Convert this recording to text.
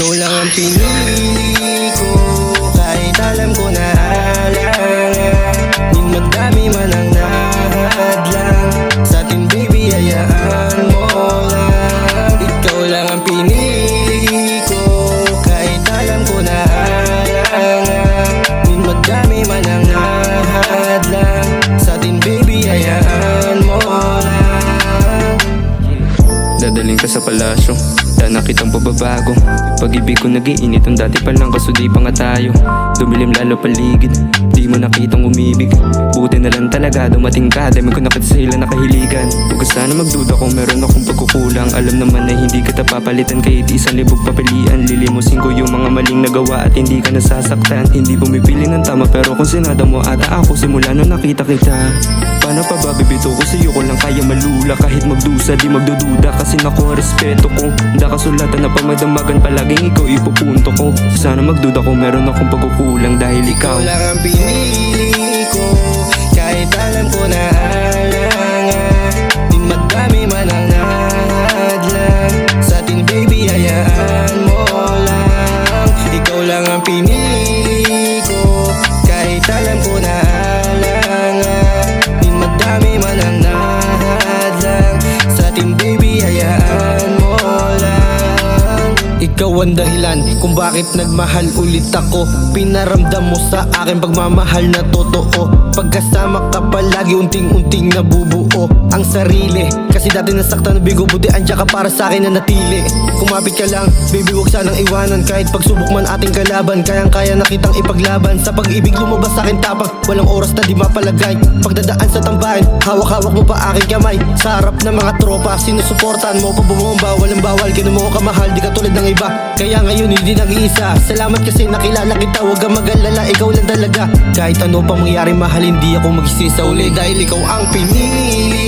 Ikaw lang ang pinili sa palasyo. Dahil nakitang pababago. Pag-ibig ko nagiinit. Ang dati pa lang kaso di pa nga tayo. Dumilim lalo paligid. Di mo nakitang umibig. Buti na lang talaga dumating ka. Dami ko nakita sa nakahiligan sana magduda kung meron akong pagkukulang. Alam naman na hindi kita papalitan Kahit isang libog papilian Lilimusin ko yung mga maling nagawa At hindi ka nasasaktan. Hindi pumipili ng tama Pero kung sinada mo ata ako Simula nung nakita kita. Paano pa ba bibito ko sa'yo ko lang kaya malula? Kahit magdusa di magdududa Kasi nakuha respeto ko. Hindi kasulatan na pamadamagan Palaging ikaw ipupunto ko. Sana magduda kung meron akong pagkukulang Dahil ikaw. Ikaw lang ang pinili hayaan mo lang Ikaw lang ang pinili ko. Kahit alam ko na alangan Di madami man ang nahadlang. Sa atin baby hayaan ikaw ang dahilan kung bakit nagmahal ulit ako. Pinaramdam mo sa akin pagmamahal na totoo. Pagkasama ka palagi unting-unting nabubuo Ang sarili. Kasi dati nasaktan na bigo Buti andyan ka para sa akin na natili. Kumapit ka lang, baby wag sanang iwanan. Kahit pagsubok man ating kalaban Kayang kaya na kitang ipaglaban. Sa pag-ibig lumabas sa akin tapang Walang oras na di mapalagay. Pagdadaan sa tambahin Hawak-hawak mo pa aking kamay. Sa harap ng mga tropa Sinusuportan mo pa bumomba Walang bawal, ganun mo kamahal Di ka tulad ng iba Kaya ngayon hindi nag-iisa. Salamat kasi nakilala kita. Huwag kang mag-alala, ikaw lang talaga. Kahit ano pa mangyari mahal Hindi ako magsisi sa uli. Dahil ikaw ang pinili